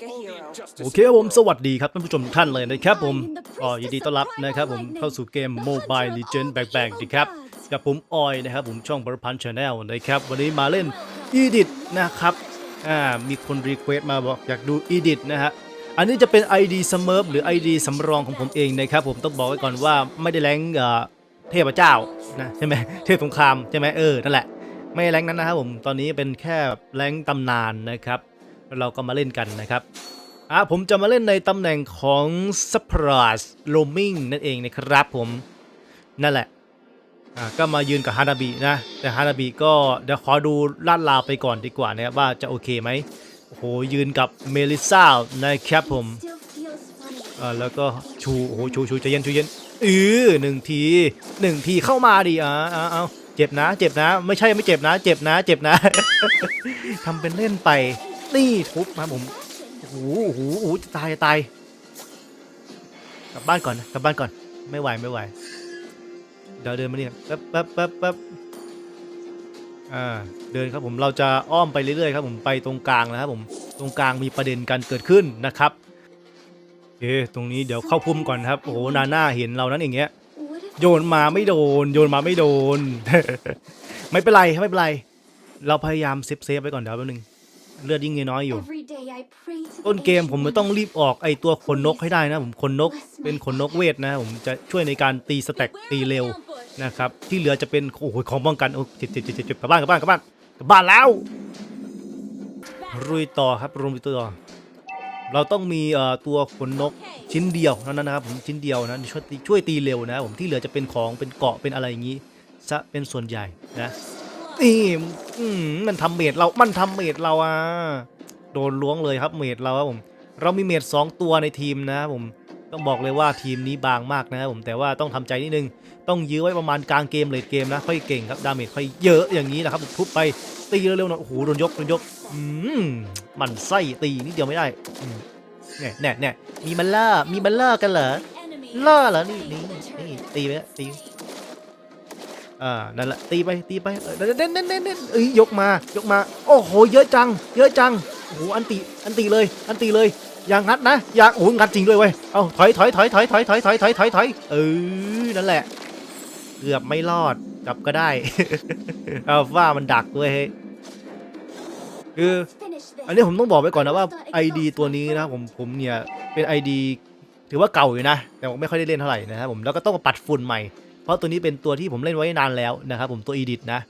like a hero. โอเคครับผมสวัสดีครับท่านผู้ชมทุกท่านเลยนะครับผมก็ยินดีต้อนรับนะครับผมเข้าสู่เกม Mobile Legends Back Back ดีครับกับผมออยนะครับผมช่องบรพันธ์ชาแนลนะครับวันนี้มาเล่น Edit นะครับอ่ามีคนรีเควสต์มาบอกอยากดู Edit นะฮะอันนี้จะเป็น ID Smurf หรือ ID สำรองของผมเองนะครับผมต้องบอกไว้ก่อนว่าไม่ได้แรงเอ่อเทพเจ้านะใช่ไหมเทพสงครามใช่ไหมเออนั่นแหละไม่แรงนั้นนะครับผมตอนนี้เป็นแค่แรงตำนานนะครับ เราก็มาเล่นกันนะครับอะผมจะมาเล่นในตำแหน่งของ Surprise Roaming นั่นเองนะครับผมนั่นแหละอะก็มายืนกับฮานาบินะ แต่ฮานาบิก็เดี๋ยวขอดูลาดลาไปก่อนดีกว่านะครับว่าจะโอเคไหมโอ้โหยืนกับเมลิซ่านะครับผมอ่าแล้วก็ชูโอ้โหชูชูใจเย็นชูเย็นเออหนึ่งทีหนึ่งทีเข้ามาดิอ่าเอาเอาเจ็บนะ เจ็บนะ ไม่ใช่ไม่เจ็บนะ เจ็บนะ เจ็บนะทำเป็นเล่นไป นี่ทุบมาผมโอ้โหโอ้โหโอ้โหจะตายจะตายกลับบ้านก่อนนะกลับบ้านก่อนไม่ไหวไม่ไหวเดี๋ยวเดินมาเนี่ยแป๊บแป๊บแป๊บแป๊บอ่าเดินครับผมเราจะอ้อมไปเรื่อยๆครับผมไปตรงกลางนะครับผมตรงกลางมีประเด็นการเกิดขึ้นนะครับโอเคตรงนี้เดี๋ยวเข้าพุ่มก่อนครับโอ้โหนาน่าเห็นเรานั้นอย่างเงี้ยโยนมาไม่โดน โยนมาไม่โดน ไม่เป็นไรไม่เป็นไร เราพยายามเซฟเซฟไว้ก่อนเดี๋ยวแป๊บนึง เลือดยิ่งน้อยอยู่ every day I pray to ต้น the เกม ancient ผมจะต้องรีบออกไอตัวขนนกให้ได้นะผมขนนกเป็นขนนกเวทนะ ผมจะช่วยในการตีสแต็กตีเร็วนะครับที่เหลือจะเป็นโอ้โหของป้องกันโอ้เจ็บเจ็บเจ็บเจ็บเจ็บกลับบ้านกลับบ้านกลับบ้านกลับบ้านแล้วรุยต่อครับรุยต่อเราต้องมีเอ่อตัวขนนกชิ้นเดียวเท่านั้นนะครับผมชิ้นเดียวนะช่วยตีช่วยตีเร็วนะครับผมที่เหลือจะเป็นของเป็นเกาะเป็นอะไรอย่างนี้ซะเป็นส่วนใหญ่นะ นี่มันทำเมดเรา มันทำเมดเราอะ โดนล้วงเลยครับเมดเราครับผม เรามีเมดสองตัวในทีมนะครับผม ต้องบอกเลยว่าทีมนี้บางมากนะครับผม แต่ว่าต้องทำใจนิดนึง ต้องยื้อไว้ประมาณกลางเกมเลดเกมนะ ค่อยเก่งครับ ดาเมจค่อยเยอะอย่างนี้นะครับผมทุบไป ตีเร็วๆหน่อย โอ้โห โดนยก โดนยก อืมมันไส้ตีนิดเดียวไม่ได้แน่แน่แน่มีมันล่า มีมันล่ากันเหรอ ล่าเหรอ นี่นี่นี่ตีไปตี อ่านั่นแหละตีไปตีไปเออเน้นเน้นเน้นเน้นเอ้ยยกมายกมา โอ้โหเยอะจัง เยอะจังโอ้โหอันตีอันตีเลย อันตีเลยอย่างงัดนะอย่างโอ้โหงัดจริงด้วยเว้ยเอาถอยถอยถอยถอยถอยถอยถอยถอยถอยถอยเออนั่นแหละ เกือบไม่รอดกลับก็ได้เอาว่ามันดักด้วยเฮ้ยคืออันนี้ผมต้องบอกไว้ก่อนนะว่า ID ตัวนี้นะผมผมเนี่ยเป็น ID ถือว่าเก่าอยู่นะ แต่ผมไม่ค่อยได้เล่นเท่าไหร่นะครับผมแล้วก็ต้องมาปัดฝุ่นใหม่ เพราะตัวนี้เป็นตัวที่ผมเล่นไว้นานแล้วนะครับผมตัว Edit นะ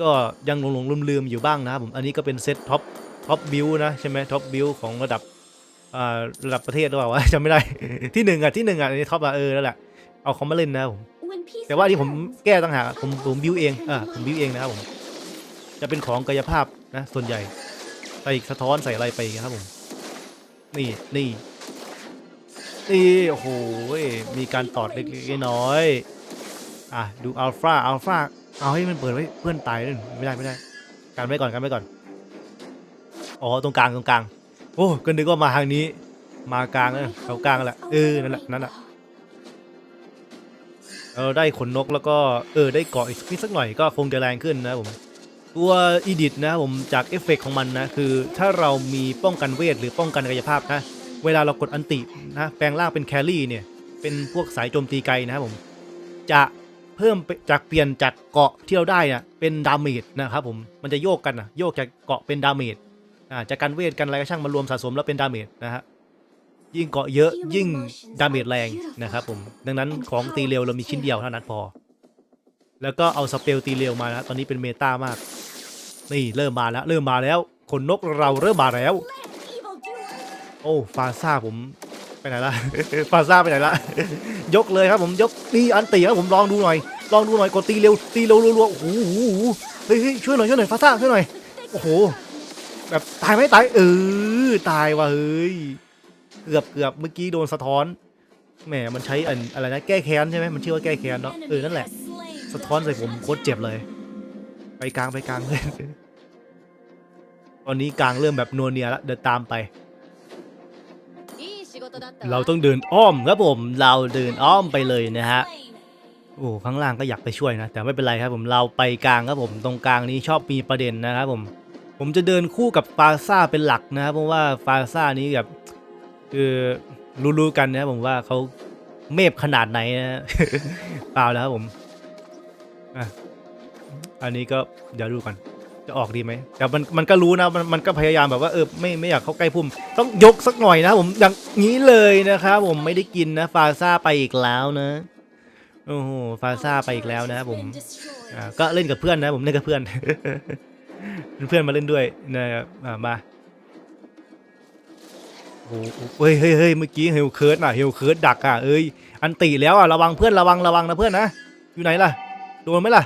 ก็ยังหลงๆลืมๆอยู่บ้างนะครับผมอันนี้ก็เป็นเซตท็อปท็อปบิวนะใช่ไหมท็อปบิวของระดับอ่าระดับประเทศหรือเปล่าวะจำไม่ได้ ที่หนึ่งอะที่หนึ่งอะอันนี้ท็อปอะเออนั่นแหละเอาเขามาเล่นนะครับผมแต่ว่าที่ผมแก้ต่างหากผมผมบิวเองอ่าผมบิวเองนะครับผมจะเป็นของกายภาพนะส่วนใหญ่ใส่สะท้อนใส่อะไรไปอย่างเงี้ยครับผม นี่นี่นี่โอ้โหมีการตอดเล็กๆน้อยๆ อะดูอัลฟาอัลฟาเอาให้มันเปิดไว้เพื่อนตายด้วยไม่ได้ไม่ได้กันไว้ก่อนกันไว้ก่อนอ๋อตรงกลางตรงกลาง โอ้ก็นึกว่ามาทางนี้ มากลางเลยเขากลางนั่นแหละเออนั่นแหละนั่นแหละเออได้ขนนกแล้วก็เออได้เกาะอีกนิดสักหน่อยก็คงจะแรงขึ้นนะผมตัวอีดิทนะผมจากเอฟเฟกต์ของมันนะคือถ้าเรามีป้องกันเวทหรือป้องกันกายภาพนะเวลาเรากดอันตินะแปลงร่างเป็นแครี่เนี่ยเป็นพวกสายโจมตีไกลนะครับผมจะ เพิ่มไปจากเปลี่ยนจากเกาะที่เราได้เนี่ยเป็นดาเมจนะครับผมมันจะโยกกันนะโยกจากเกาะเป็นดาเมจอ่าจากการเวทกันอะไรก็ช่างมารวมสะสมแล้วเป็นดาเมจนะฮะยิ่งเกาะเยอะยิ่งดาเมจแรงนะครับผมดังนั้นของตีเร็วเรามีชิ้นเดียวเท่านั้นพอ แล้วก็เอาสเปลตีเร็วมานะตอนนี้เป็นเมตามาก นี่เริ่มมาแล้วเริ่มมาแล้วขนนกเราเริ่มมาแล้ว evil doer. โอ้ฟาซ่าผม ไปไหนละ ฟาซ่าไปไหนละ ยกเลยครับผมยกนี่อันตีครับผมลองดูหน่อย ลองดูหน่อยกดตีเร็วตีเร็วรัวๆโอ้โหโอ้โหเฮ้ยช่วยหน่อยช่วยหน่อยฟาซ่าช่วยหน่อยโอ้โหแบบตายไหมตายเออตายว่ะเฮ้ยเกือบเกือบเมื่อกี้โดนสะท้อนแหมมันใช้อันอะไรนะแก้แค้นใช่ไหมมันชื่อว่าแก้แค้นเนาะเออนั่นแหละสะท้อนใส่ผมโคตรเจ็บเลย ไปกลางไปกลางเลยตอนนี้กลางเริ่มแบบนัวเนียแล้วเดินตามไป เราต้องเดินอ้อมครับผมเราเดินอ้อมไปเลยนะฮะโอ้ข้างล่างก็อยากไปช่วยนะแต่ไม่เป็นไรครับผมเราไปกลางครับผมตรงกลางนี้ชอบมีประเด็นนะครับผม ผมจะเดินคู่กับฟาซ่าเป็นหลักนะครับเพราะว่าฟาซ่านี้แบบคือรู้ๆกันนะครับผมว่าเขาเมฟขนาดไหนนะเปล่าแล้วครับผมอะอันนี้ก็เดี๋ยวดูกัน จะออกดีไหมแต่มันมันก็รู้นะมันมันก็พยายามแบบว่าเออไม่ไม่อยากเข้าใกล้พุ่ม ต้องยกสักหน่อยนะผมอย่างนี้เลยนะครับผมไม่ได้กินนะฟาซ่าไปอีกแล้วนะโอ้โหฟาซ่าไปอีกแล้วนะครับผมอ่าก็เล่นกับเพื่อนนะผมเล่นกับเพื่อน เพื่อนมาเล่นด้วยนะครับอ่ามาโอ้เฮ้ยเฮ้ยเฮ้ยเมื่อกี้เฮลเคิร์ดอะเฮลเคิร์ดดักอะเอ้ยอันตีแล้วอะระวังเพื่อนระวังระวังนะเพื่อนนะอยู่ไหนล่ะโดนไหมล่ะ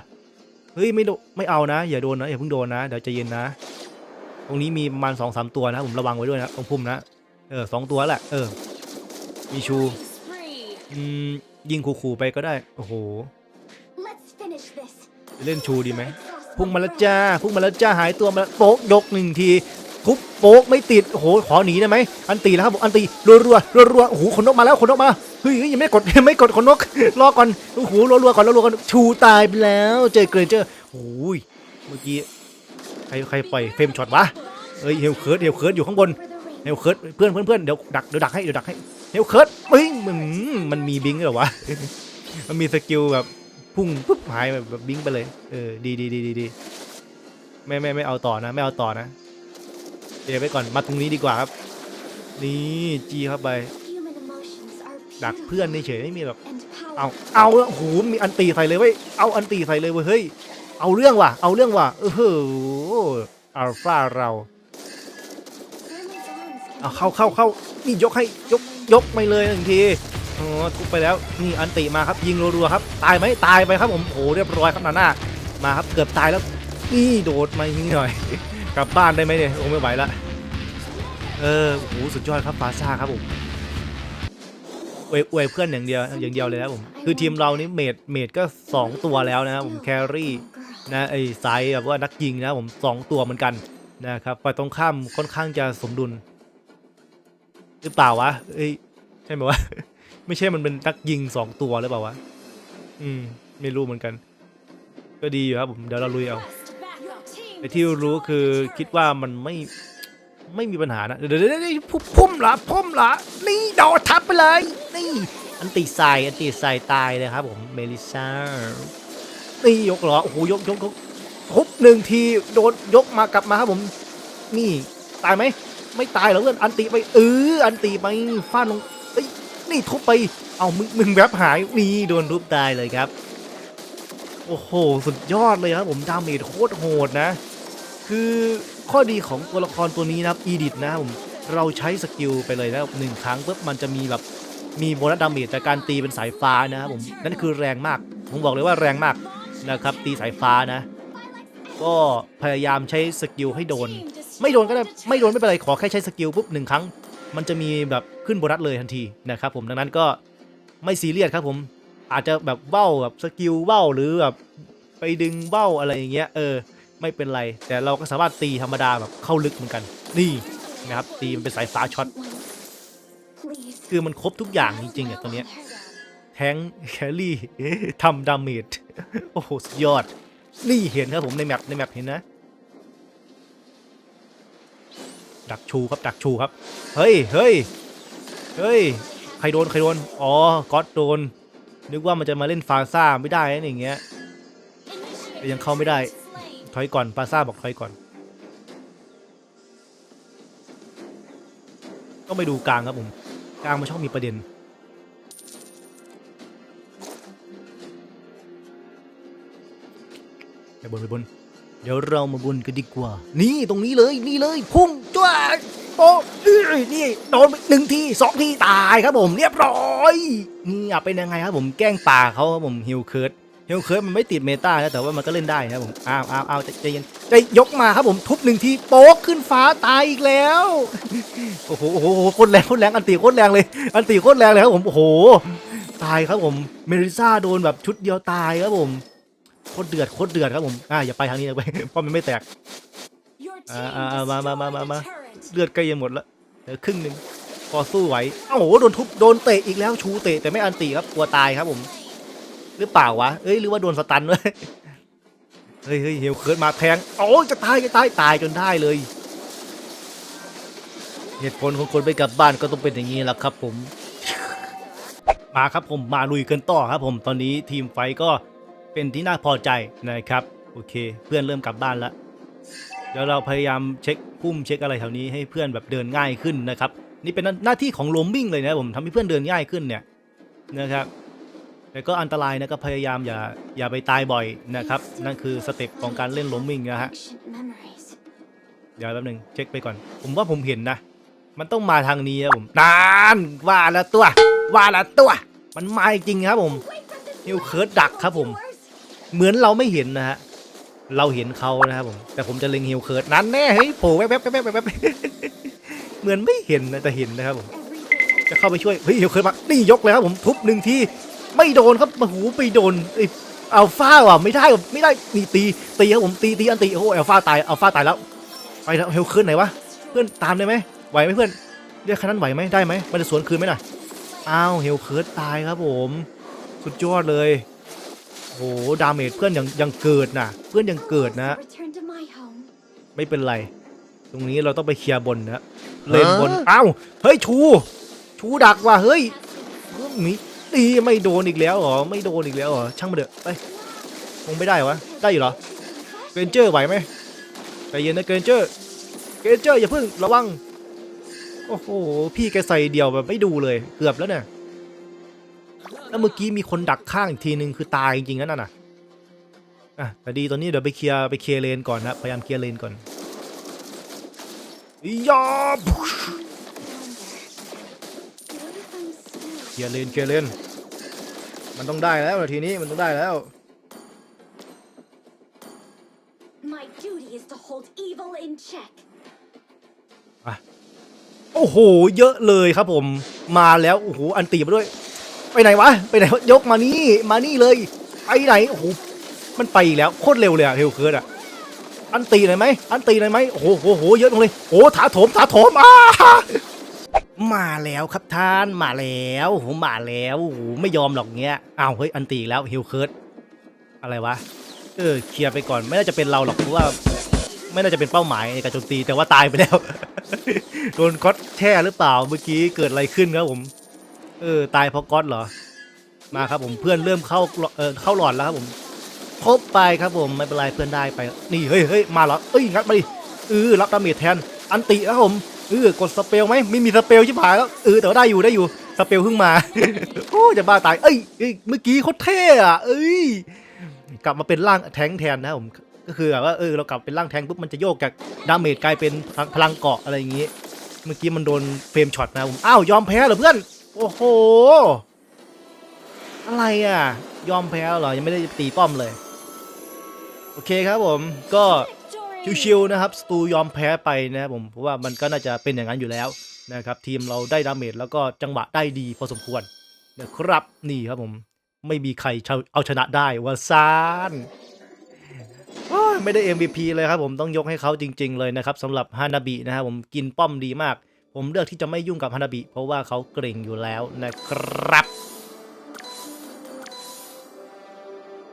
ฮ้ยไม่โดนไม่เอานะ อย่าโดนนะอย่าเพิ่งโดนนะเดี๋ยวใจเย็นนะ ตรงนี้มีประมาณสองสามตัวนะผมระวังไว้ด้วยนะตรงพุ่มนะเออสองตัวแหละเออ มีชู Spree. อืมยิงขู่ๆไปก็ได้ โอ้โห Let's finish this. เล่นชูดีไหม Exhaust พุ่ง my มาแล้ว breath. จ้าพุ่งมาแล้วจ้าหายตัวมาแล้วโป๊กยกหนึ่งที ทุบโป๊กไม่ติดโอ้โหขอหนีได้ไหมอันตีแล้วครับผมอันตีรัวรัวรัวรัวโอ้โหขนนกมาแล้วขนนกมาเฮ้ยยังไม่กดไม่กดขนนกรอก่อนโอ้โหรัวรัวก่อนรัวรัวก่อนชูตายไปแล้วเจอเกรนเจอโอ้ยเมื่อกี้ใครใครปล่อยเฟรมช็อตวะเฮ้ยเฮลเคิร์ดเฮลเคิร์ดอยู่ข้างบนเฮลเคิร์ดเพื่อนเพื่อนเพื่อนเดี๋ยวดักเดี๋ยวดักให้เดี๋ยวดักให้เฮลเคิร์ดเฮ้ยมันมันมีบิงเหรอวะมันมีสกิลแบบพุ่งปุ๊บหายแบบบิงไปเลยเออดีดีดีดีดีไม่ไม่ไม่เอาต่อนะไม่เอาต่อนะ เดี๋ยวไปก่อนมาตรงนี้ดีกว่าครับ นี่จีเข้าไปดักเพื่อนเฉยไม่มีแบบ and เอาเอาโอ้โหมีอันตีใส่เลยเว้ยเอาอันตีใส่เลยเว้ยเฮ้ยเอาเรื่องว่ะเอาเรื่องว่ะเออโหอัลฟาเราเอาเข้าเข้าเข้านี่ยกให้ยกยกไปเลยหนึ่งทีอ๋อทุบไปแล้วนี่อันติมาครับยิงรัวๆครับ ตายไหมตายไปครับผมโอ้โหเรียบร้อยครับนาน่ามาครับเกือบตายแล้วนี่โดดมาอย่างนี้หน่อย กลับบ้านได้ไหมเนี่ยโอ้ไม่ไหวละเออโอ้โหสุดยอดครับฟาซ่าครับผมอวยอวยเพื่อนอย่างเดียวอย่างเดียวเลยนะผมคือทีมเรานี่เมดเมดก็สองตัวแล้วนะครับผมแครี่นะไอ้ไซแบบว่านักยิงนะผมสองตัวเหมือนกันนะครับฝ่ายตรงข้ามค่อนข้างจะสมดุล หรือเปล่าวะเอ้ยใช่ไหมวะ ไม่ใช่มันเป็นนักยิงสองตัวหรือเปล่าวะ อืม ไม่รู้เหมือนกัน ก็ดีอยู่ครับผมเดี๋ยวเราลุยเอา Your team แต่ที่รู้คือคิดว่ามันไม่ไม่มีปัญหานะ เดี๋ยวเดี๋ยวเดี๋ยวพุ่มละพุ่มละนี่โดดทับไปเลย นี่ อันตีใส่อันตีใส่ตายเลยครับผมเมลิซ่านี่ยกเหรอโอ้โหยกยกยกทุบหนึ่งทีโดนยกมากลับมาครับผม นี่ตายไหมไม่ตายเหรอเพื่อนอันตีไปเอออันตีไปฟาดลงเอ้ยนี่ทุบไปเอามึงมึงแวบหายนี่โดนทุบตายเลยครับ โอ้โห สุดยอดเลยครับผมดาเมจโคตรโหดนะ คือข้อดีของตัวละครตัวนี้นะครับอีดิทนะครับผมเราใช้สกิลไปเลยนะครับหนึ่งครั้งปุ๊บมันจะมีแบบมีโบนัสดาเมจจากการตีเป็นสายฟ้านะครับผมนั่นคือแรงมากผมบอกเลยว่าแรงมากนะครับตีสายฟ้านะ ก็พยายามใช้สกิลให้โดน ไม่โดนก็ได้ไม่โดนไม่เป็นไรขอแค่ใช้สกิลปุ๊บหนึ่งครั้ง มันจะมีแบบขึ้นโบนัสเลยทันทีนะครับผมดังนั้นก็ไม่ซีเรียสครับผมอาจจะแบบเบ้าแบบสกิลเบ้าหรือแบบไปดึงเบ้าอะไรอย่างเงี้ยเออ ไม่เป็นไร แต่เราก็สามารถตีธรรมดาแบบเข้าลึกเหมือนกัน นี่นะครับ ตีมันเป็นสายฟ้าช็อต คือมันครบทุกอย่างจริงๆอะตัวเนี้ยแทงแคลรี่ทำดาเมจโอ้โหสุดยอด นี่เห็นครับผมในแมปในแมปเห็นนะ ดักชูครับดักชูครับ เฮ้ยเฮ้ยเฮ้ยใครโดนใครโดน อ๋อก๊อตโดน นึกว่ามันจะมาเล่นฟาซ่าไม่ได้นะอย่างเงี้ยยังเข้าไม่ได้ อยก่อนฟาซ่าบอกถอยก่อน ต้องไปดูกลางครับผม กลางมันชอบมีประเด็น ไปบนไปบน เดี๋ยวเรามาบนกันดีกว่า นี่ตรงนี้เลยนี่เลยพุ่งจ้วโอ้ยนี่โดนไปหนึ่งทีสองทีตายครับผมเรียบร้อย นี่อะเป็นยังไงครับผมแกล้งป่าเขาครับผมฮิวเคิร์ด เฮลเคิร์ฟมันไม่ติดเมตานะแต่ว่ามันก็เล่นได้นะผมอ้าวอ้าวอ้าวใจเย็นใจยกมาครับผมทุบหนึ่งทีโป๊กขึ้นฟ้าตายอีกแล้ว โอ้โหโอ้โหโคตรแรงโคตรแรงอันตีโคตรแรงเลย อันตีโคตรแรงเลยครับผมโอ้โหตายครับผมเมริซ่าโดนแบบชุดเดียวตายครับผมโคตรเดือดโคตรเดือดครับผมอ่าอย่าไปทางนี้นะไปเพราะมันไม่แตกอ่าอ่ามามามามามาเลือดใกล้จะหมดละเหลือครึ่งหนึ่งพอสู้ไหวโอ้โหโดนทุบโดนเตะอีกแล้วชูเตะแต่ไม่อันตีครับกลัวตายครับผม หรือเปล่าวะเอ้ยหรือว่าโดนสตันด้วยเเฮ้ยเฮ้ยเฮลเคิร์ดมาแทงโอ้ยจะตายจะตายตายจนได้เลย เหตุผลของคนไปกลับบ้านก็ต้องเป็นอย่างนี้แหละครับ ผม มาครับผมมาลุยกันต่อครับ ผมตอนนี้ทีมไฟท์ก็เป็นที่น่าพอใจนะครับ โอเค เพื่อนเริ่มกลับบ้านแล้วเดี๋ยวเราพยายามเช็คพุ่มเช็คอะไรแถวนี้ให้เพื่อนแบบเดินง่ายขึ้นนะครับ นี่เป็นหน้าที่ของโรมมิ่งเลยนะผมทำให้เพื่อนเดินง่ายขึ้นเนี่ยนะครับ แต่ก็อันตรายนะก็พยายามอย่าอย่าไปตายบ่อยนะครับ นั่นคือสเต็ปของการเล่นโรมมิ่งนะฮะ Ancient memories. เดี๋ยวแป๊บนึงเช็คไปก่อน ผมว่าผมเห็นนะ มันต้องมาทางนี้ครับผมนานว่าละตัว ว่าละตัว มันมาจริงๆครับผม Wait for this ฮิวเคิร์ดดักครับผม yours. เหมือนเราไม่เห็นนะฮะเราเห็นเขานะครับผม แต่ผมจะเล็งฮิวเคิร์ดนั้นแน่เฮ้ยโผล่แวบๆแวบๆแวบๆเหมือนไม่เห็นนะแต่เห็นนะครับผม Every day. จะเข้าไปช่วยเฮ้ยฮิวเคิร์ดมานี่ยกเลยครับผมทุบหนึ่งที ไม่โดนครับมาหูไปโดนไอ้อัลฟาว่ะไม่ได้ว่ะไม่ได้นี่ตีตีครับผมตีตีอันตีโอ้โหอัลฟาตายอัลฟาตายแล้วไปแล้วฮิวเคิร์ดไหนวะเพื่อนตามได้ไหมไหวไหมเพื่อนเรียกคันนั้นไหวไหมได้ไหมมันจะสวนคืนไหมน่ะอ้าวเฮลเคิร์ดตายครับผม สุดยอดเลยโอ้โหดาเมจเพื่อนยังยังเกิดนะเพื่อนยังเกิดนะ Return to my home. ไม่เป็นไร ตรงนี้เราต้องไปเคลียร์บนนะเล่นบนอ้าวเฮ้ยชู ชูดักว่ะเฮ้ยมี ดีไม่โดนอีกแล้วเหรอไม่โดนอีกแล้วเหรอช่างมาเถอะไปคงไม่ได้วะได้อยู่เหรอเกรนเจอร์ไหวไหมใจเย็นนะเกรนเจอร์เกรนเจอร์อย่าเพิ่งระวังโอ้โหพี่แกใส่เดี่ยวแบบไม่ดูเลยเกือบแล้วเนี่ยแล้วเมื่อกี้มีคนดักข้างอีกทีนึงคือตายจริงๆนั่นน่ะอะแต่ดีตอนนี้เดี๋ยวไปเคลียร์ไปเคลียร์เลนก่อนนะพยายามเคลียร์เลนก่อนยาบเคลียร์เลนเคลียร์เลน มันต้องได้แล้วนาทีนี้มันต้องได้แล้ว My duty is to hold evil in check. โอ้โห เยอะเลยครับผม มาแล้ว โอ้โห อันตีมาด้วย ไปไหนวะ ไปไหนวะยกมานี่ มานี่เลย ไปไหน โอ้โห มันไปอีกแล้ว โคตรเร็วเลยอะเฮลเคิร์ดอะอันตีหน่อยไหม อันตีหน่อยไหมโอ้โหโอ้โห เยอะตรงเลย โอ้โห ถาโถม ถาโถมอ้า มาแล้วครับท่านมาแล้วโหมาแล้วโหไม่ยอมหรอกเงี้ยอ้าวเฮ้ยอันตีอีแล้วเฮลเคิร์ดอะไรวะเออเคลียร์ไปก่อนไม่น่าจะเป็นเราหรอกเพราะว่า ไม่น่าจะเป็นเป้าหมายในการโจมตีแต่ว่าตายไปแล้ว โดนก๊อตแช่หรือเปล่าเมื่อกี้เกิดอะไรขึ้นครับผม เออตายเพราะก๊อตเหรอมาครับผมเพื่อนเริ่มเข้าเออเข้าหลอดแล้วครับผมครบไปครับผมไม่เป็นไรเพื่อนได้ไป นี่เฮ้ยเฮ้ยมาเหรอเอ้ยงัดมาดิเออรับดาเมจแทน อันติครับผม เออกดสเปลไหมไม่มีสเปลชิบหายแล้วเออแต่ว่าได้อยู่ได้อยู่สเปลเพิ่งมาโอ้จะบ้าตายเอ้ยเมื่อกี้โคตรเท่อะเอ้ยกลับมาเป็นร่างแทงแทนนะผมก็คือแบบว่าเออเรากลับเป็นร่างแทงปุ๊บมันจะโยกจากดาเมจกลายเป็นพลังเกาะอะไรอย่างงี้ เมื่อกี้มันโดนเฟรมช็อตนะผมอ้าวยอมแพ้เหรอเพื่อนโอ้โหอะไรอะ ยอมแพ้เหรอยังไม่ได้ตีป้อมเลย โอเคครับผมก็ ชิวๆนะครับสตูยอมแพ้ไปนะครับผมเพราะว่ามันก็น่าจะเป็นอย่างนั้นอยู่แล้วนะครับทีมเราได้ดาเมจแล้วก็จังหวะได้ดีพอสมควรนะครับนี่ครับผมไม่มีใครเอาชนะได้วาซานไม่ได้ MVP เลยครับผมต้องยกให้เขาจริง ๆ เลยนะครับสำหรับฮานาบินะครับผมกินป้อมดีมาก ผมเลือกที่จะไม่ยุ่งกับฮานาบิเพราะว่าเขาเกรงอยู่แล้วนะครับ